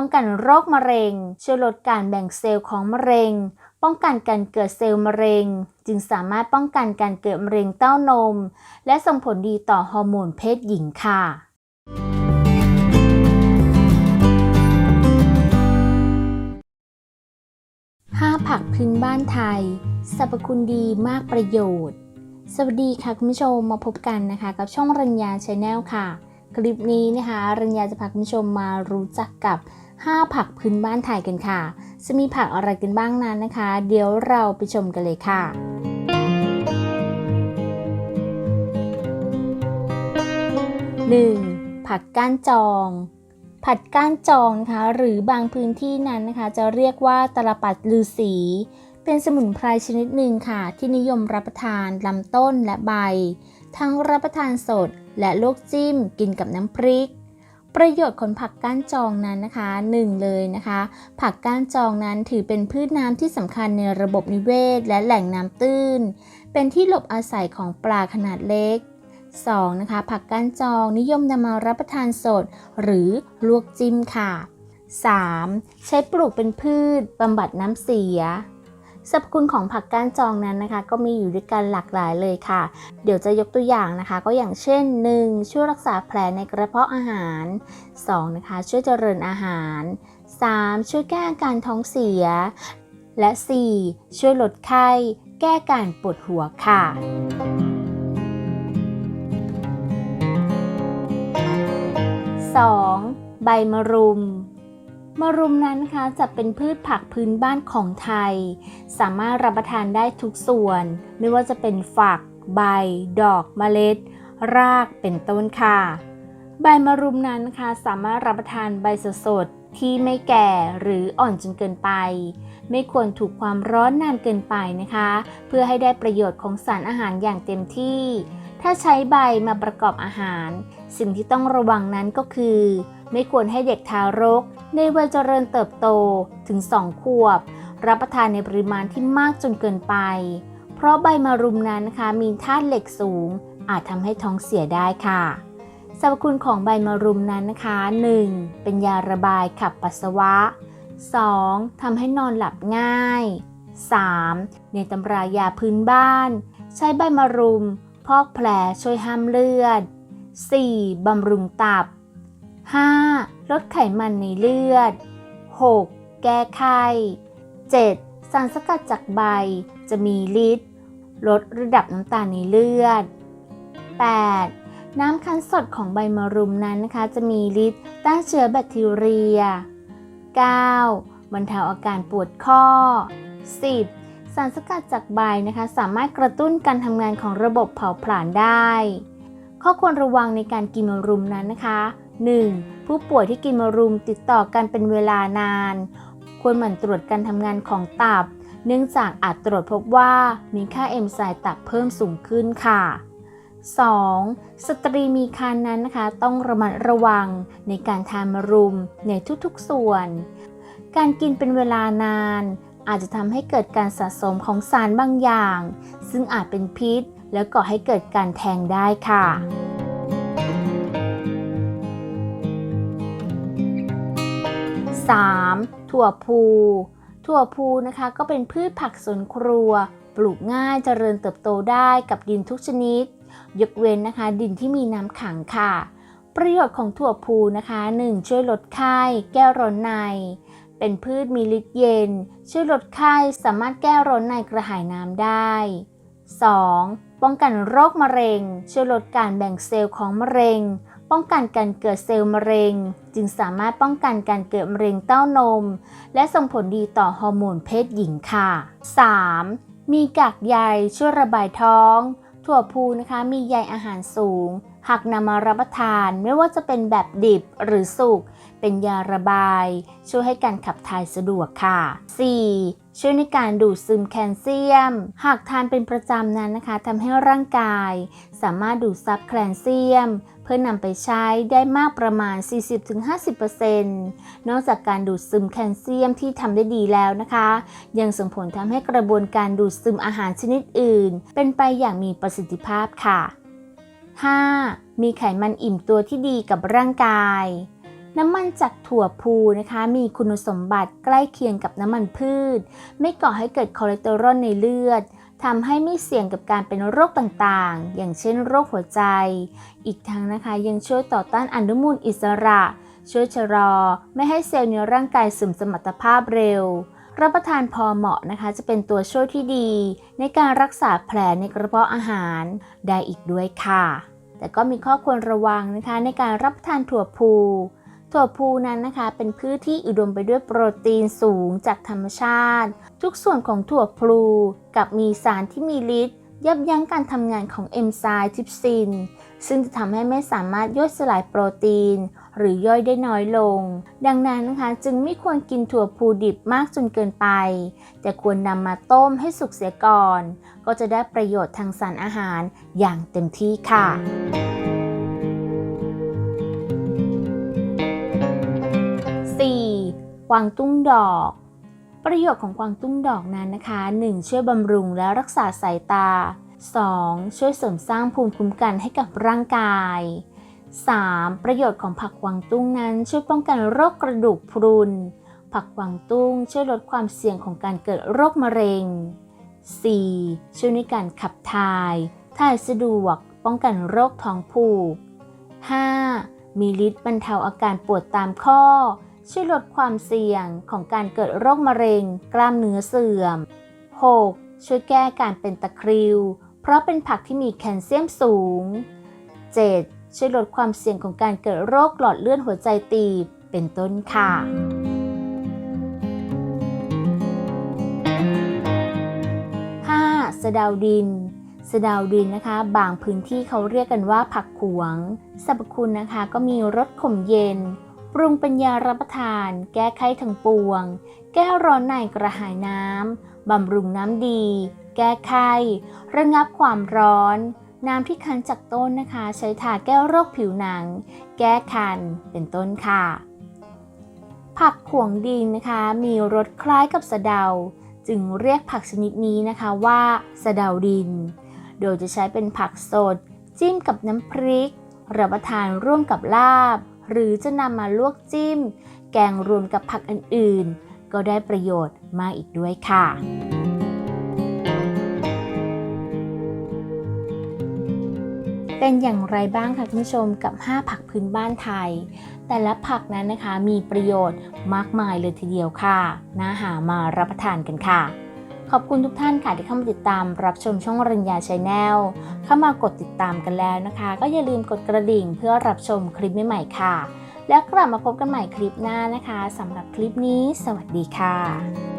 ป้องกันโรคมะเร็ง ช่วยลดการแบ่งเซลล์ของมะเร็ง ป้องกันการเกิดเซลล์มะเร็ง จึงสามารถป้องกันการเกิดมะเร็งเต้านม และส่งผลดีต่อฮอร์โมนเพศหญิงค่ะ5ผักพื้นบ้านไทย สรรพคุณดีมากประโยชน์ สวัสดีค่ะคุณผู้ชมมาพบกันนะคะ กับช่องรัญญาชาแนลค่ะ คลิปนี้นะคะ รัญญาจะพาคุณผู้ชมมารู้จักกับ 5 ผักพื้นบ้านไทยกันค่ะ จะมีผักอะไรกันบ้างนั้นนะคะ เดี๋ยวเราไปชมกันเลยค่ะ 1. ผักก้านจอง ผัดก้านจองนะคะหรือบางพื้นที่นั้นนะคะ จะเรียกว่าตลปัดลือสี เป็นสมุนไพรชนิดหนึ่งค่ะ ที่นิยมรับประทานลำต้นและใบ ทั้งรับประทานสดและลวกจิ้มกินกับน้ำพริก ประโยชน์ของผักก้านจองนั้นนะคะหนึ่งเลยนะคะ ผักก้านจองนั้นถือเป็นพืชน้ำที่สำคัญในระบบนิเวศ และแหล่งน้ำตื้น เป็นที่หลบอาศัยของปลาขนาดเล็ก 2. นะคะ ผักก้านจองนิยมนำมารับประทานสด หรือลวกจิ้มค่ะ 3. ใช้ปลูกเป็นพืชบำบัดน้ำเสีย สรรพคุณของผักก้านจองนั้นนะคะ ก็มีอยู่ด้วยกันหลากหลายเลยค่ะ เดี๋ยวจะยกตัวอย่างนะคะ ก็อย่างเช่น 1. ช่วยรักษาแผลในกระเพาะอาหาร 2. นะคะ ช่วยเจริญอาหาร 3. ช่วยแก้อาการท้องเสีย และ 4. ช่วยลดไข้ แก้การปวดหัวค่ะ 2. ใบมะรุม มะรุมนั้นคะจะเป็นพืชผักพื้นบ้านของไทย สามารถรับประทานได้ทุกส่วน ไม่ว่าจะเป็นฝัก ใบ ดอกเมล็ด รากเป็นต้นค่ะ ใบมะรุมนั้นคะสามารถรับประทานใบสดๆที่ไม่แก่หรืออ่อนจนเกินไป ไม่ควรถูกความร้อนนานเกินไปนะคะ เพื่อให้ได้ประโยชน์ของสารอาหารอย่างเต็มที่ ถ้าใช้ใบมาประกอบอาหาร สิ่งที่ต้องระวังนั้นก็คือ ไม่ควรให้เด็กทารก ในวัยเจริญเติบโตถึง 2 ขวบ รับประทานในปริมาณที่มากจนเกินไป เพราะใบมะรุมนั้นนะคะมีธาตุเหล็กสูง อาจทำให้ท้องเสียได้ค่ะสรรพคุณของใบมะรุมนั้นนะคะ 1. เป็นยาระบายขับปัสสาวะ 2. ทำให้นอนหลับง่าย 3. ในตำรายาพื้นบ้าน ใช้ใบมะรุม พอกแผลช่วยห้ามเลือด 4. บำรุงตับ 5. ลดไขมันในเลือด 6. แก้ไข้ 7. สารสกัดจากใบจะมีฤทธิ์ลดระดับน้ำตาลในเลือด 8. น้ำคั้นสดของใบมะรุมนั้นนะคะ จะมีฤทธิ์ต้านเชื้อแบคทีเรีย 9. บรรเทาอาการปวดข้อ 10. สารสกัดจากใบนะคะ สามารถกระตุ้นการทำงานของระบบเผาผลาญได้ ข้อควรระวังในการกินมะรุมนั้นนะคะ 1. ผู้ป่วยที่กินมะรุมติดต่อกันเป็นเวลานาน ควรหมั่นตรวจการทำงานของตับ เนื่องจากอาจตรวจพบว่ามีค่าเอนไซม์ตับเพิ่มสูงขึ้นค่ะ 2. สตรีมีครรภ์นั้นนะคะ ต้องระมัดระวังในการทานมะรุมในทุกๆส่วน การกินเป็นเวลานาน อาจจะทำให้เกิดการสะสมของสารบางอย่าง ซึ่งอาจเป็นพิษ แล้วก่อให้เกิดการแทงได้ค่ะ 3. ถั่วพูถั่วพูนะคะก็เป็นพืชผักสวนครัว ปลูกง่ายเจริญเติบโตได้กับดินทุกชนิด ยกเว้นนะคะ ดินที่มีน้ำขังค่ะ ประโยชน์ของถั่วพูนะคะ 1. ช่วยลดไข้แก้ร้อนใน เป็นพืชมีฤทธิ์เย็น ช่วยลดไข้สามารถแก้ร้อนในกระหายน้ำได้ 2. ป้องกันโรคมะเร็ง ช่วยลดการแบ่งเซลล์ของมะเร็ง ป้องกันการเกิดเซลล์มะเร็ง จึงสามารถป้องกันการเกิดมะเร็งเต้านม และส่งผลดีต่อฮอร์โมนเพศหญิงค่ะ 3. มีกากใยช่วยระบายท้อง ถั่วพูนะคะมีใยอาหารสูง หากนำมารับประทานไม่ว่าจะเป็นแบบดิบหรือสุก เป็นยาระบาย ช่วยให้การขับถ่ายสะดวกค่ะ 4. ช่วยในการดูดซึมแคลเซียม หากทานเป็นประจำนั้นนะคะทำให้ร่างกาย สามารถดูดซับแคลเซียม เพื่อนำไปใช้ได้มากประมาณ 40-50%นอกจากการดูดซึมแคลเซียมที่ทำได้ดีแล้วนะคะ ยังส่งผลทำให้กระบวนการดูดซึมอาหารชนิดอื่น เป็นไปอย่างมีประสิทธิภาพค่ะ 5. มีไขมันอิ่มตัวที่ดีกับร่างกาย น้ำมันจากถั่วพูนะคะ มีคุณสมบัติใกล้เคียงกับน้ำมันพืช ไม่ก่อให้เกิดคอเลสเตอรอลในเลือดทำให้ไม่เสี่ยงกับการเป็นโรคต่างๆ อย่างเช่นโรคหัวใจ อีกทั้งนะคะยังช่วยต่อต้านอนุมูลอิสระ ช่วยชะลอ ไม่ให้เซลล์ในร่างกายเสื่อมสมรรถภาพเร็ว รับประทานพอเหมาะนะคะ จะเป็นตัวช่วยที่ดี ในการรักษาแผลในกระเพาะอาหารได้อีกด้วยค่ะ แต่ก็มีข้อควรระวังนะคะในการรับประทานถั่วพู ถั่วพูนั้นนะคะ เป็นพืชที่อุดมไปด้วยโปรตีนสูงจากธรรมชาติ ทุกส่วนของถั่วพลูกับมีสารที่มีฤทธิ์ยับยั้งการทำงานของเอนไซม์ทิปซิน ซึ่งจะทำให้ไม่สามารถย่อยสลายโปรตีน หรือย่อยได้น้อยลง ดังนั้นนะคะจึงไม่ควรกินถั่วพูดิบมากจนเกินไป แต่ควรนำมาต้มให้สุกเสียก่อน ก็จะได้ประโยชน์ทางสารอาหารอย่างเต็มที่ค่ะ กวางตุ้งดอก ประโยชน์ของกวางตุ้งดอกนั้นนะคะ 1. ช่วยบำรุงและรักษาสายตา 2. ช่วยเสริมสร้างภูมิคุ้มกันให้กับร่างกาย 3. ประโยชน์ของผักกวางตุ้งนั้น ช่วยป้องกันโรคกระดูกพรุน ผักกวางตุ้งช่วยลดความเสี่ยงของการเกิดโรคมะเร็ง 4. ช่วยในการขับถ่าย ถ่ายสะดวก ป้องกันโรคท้องผูก 5. มีฤทธิ์บรรเทาอาการปวดตามข้อ ช่วยลดความเสี่ยงของการเกิดโรคมะเร็ง กล้ามเนื้อเสื่อม 6. ช่วยแก้การเป็นตะคริว เพราะเป็นผักที่มีแคลเซียมสูง 7. ช่วยลดความเสี่ยงของการเกิดโรคหลอดเลือดหัวใจตีบ เป็นต้นค่ะสะเดาดิน สะเดาดินนะคะ บางพื้นที่เขาเรียกกันว่าผักขวง สรรพคุณนะคะก็มีรสขมเย็น ปรุงเป็นยารับประทาน แก้ไข้ทั้งปวง แก้ร้อนในกระหายน้ำ บำรุงน้ำดี แก้ไข้ ระงับความร้อน น้ำที่คั้นจากต้นนะคะ ใช้ทาแก้โรคผิวหนัง แก้คัน เป็นต้นค่ะ ผักขวงดินนะคะ มีรสคล้ายกับสะเดา จึงเรียกผักชนิดนี้นะคะว่าสะเดาดิน โดยจะใช้เป็นผักสด จิ้มกับน้ำพริก รับประทานร่วมกับลาบ หรือจะนำมาลวกจิ้ม แกงรวมกับผักอื่นๆ ก็ได้ประโยชน์มากอีกด้วยค่ะเป็นอย่างไรบ้างคะคุณผู้ชมกับ 5 ผักพื้นบ้านไทย แต่ละผักนั้นนะคะมีประโยชน์มากมายเลยทีเดียวค่ะ น่าหามารับประทานกันค่ะ ขอบคุณทุกท่านค่ะที่เข้ามาติดตามรับชมช่องรัญญาชาแนลเข้ามากดติดตามกันแล้วนะคะ ก็อย่าลืมกดกระดิ่งเพื่อรับชมคลิปใหม่ๆค่ะ แล้วกลับมาพบกันใหม่คลิปหน้านะคะสำหรับคลิปนี้ สวัสดีค่ะ